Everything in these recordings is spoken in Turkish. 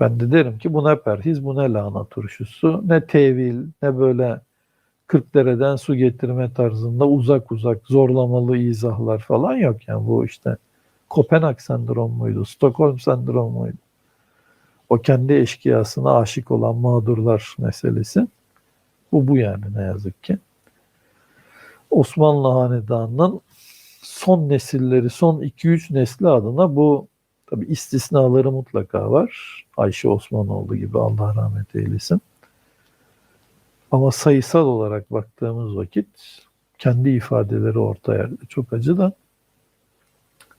Ben de derim ki bu ne perhiz, bu ne lahana turşusu, ne tevil, ne böyle 40 dereden su getirme tarzında uzak uzak zorlamalı izahlar falan yok. Yani bu işte Kopenhag sendromu muydu, Stockholm sendromu muydu? O kendi eşkıyasına aşık olan mağdurlar meselesi. Bu bu yani ne yazık ki. Osmanlı Hanedanı'nın son nesilleri, son 2-3 nesli adına bu tabi istisnaları mutlaka var. Ayşe Osmanoğlu gibi Allah rahmet eylesin. Ama sayısal olarak baktığımız vakit kendi ifadeleri orta yerde çok acı da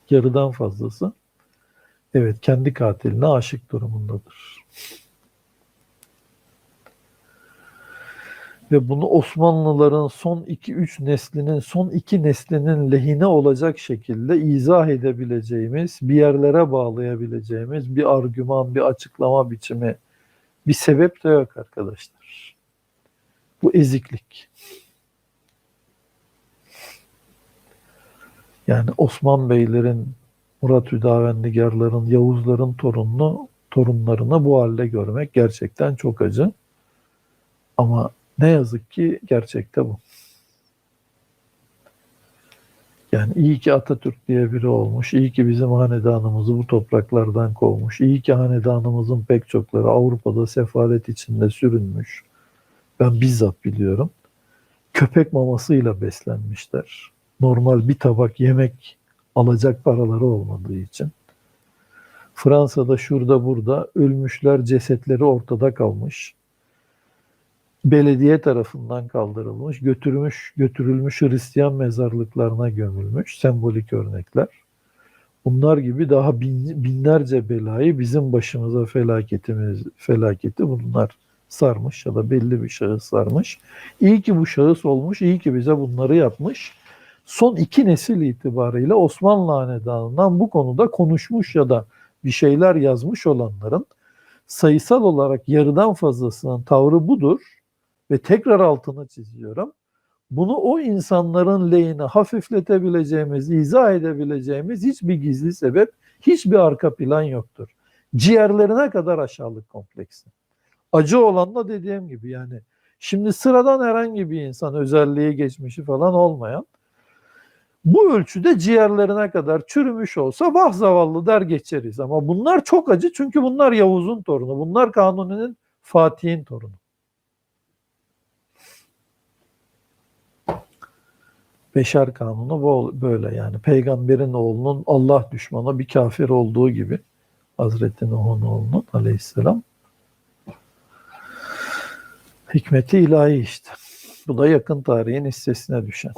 yarıdan fazlası evet kendi katiline aşık durumundadır. Ve bunu Osmanlıların son 2-3 neslinin, son 2 neslinin lehine olacak şekilde izah edebileceğimiz, bir yerlere bağlayabileceğimiz bir argüman, bir açıklama biçimi, bir sebep de yok arkadaşlar. Bu eziklik. Yani Osman Beylerin, Murat Hüdavendigarların, Yavuzların torununu, torunlarını bu halde görmek gerçekten çok acı. Ama ne yazık ki gerçekte bu. Yani iyi ki Atatürk diye biri olmuş, iyi ki bizim hanedanımızı bu topraklardan kovmuş, iyi ki hanedanımızın pek çokları Avrupa'da sefalet içinde sürünmüş. Ben bizzat biliyorum. Köpek mamasıyla beslenmişler. Normal bir tabak yemek alacak paraları olmadığı için. Fransa'da şurada burada ölmüşler cesetleri ortada kalmış belediye tarafından kaldırılmış, götürmüş, götürülmüş Hristiyan mezarlıklarına gömülmüş sembolik örnekler. Bunlar gibi daha bin, binlerce belayı bizim başımıza felaketimiz felaketi bunlar sarmış ya da belli bir şahıs sarmış. İyi ki bu şahıs olmuş, iyi ki bize bunları yapmış. Son iki nesil itibariyle Osmanlı Hanedanı'ndan bu konuda konuşmuş ya da bir şeyler yazmış olanların sayısal olarak yarıdan fazlasının tavrı budur ve tekrar altını çiziyorum. Bunu o insanların lehine hafifletebileceğimiz, izah edebileceğimiz hiçbir gizli sebep, hiçbir arka plan yoktur. Ciğerlerine kadar aşağılık kompleksi. Acı olan da dediğim gibi yani şimdi sıradan herhangi bir insan özelliği geçmişi falan olmayan bu ölçüde ciğerlerine kadar çürümüş olsa vah zavallı der geçeriz. Ama bunlar çok acı çünkü bunlar Yavuz'un torunu. Bunlar Kanuni'nin Fatih'in torunu. Beşer kanunu bu böyle yani. Peygamberin oğlunun Allah düşmanı bir kafir olduğu gibi Hazreti Nuh'un oğlunun aleyhisselam hikmeti ilahi işte. Bu da yakın tarihin hissesine düşen.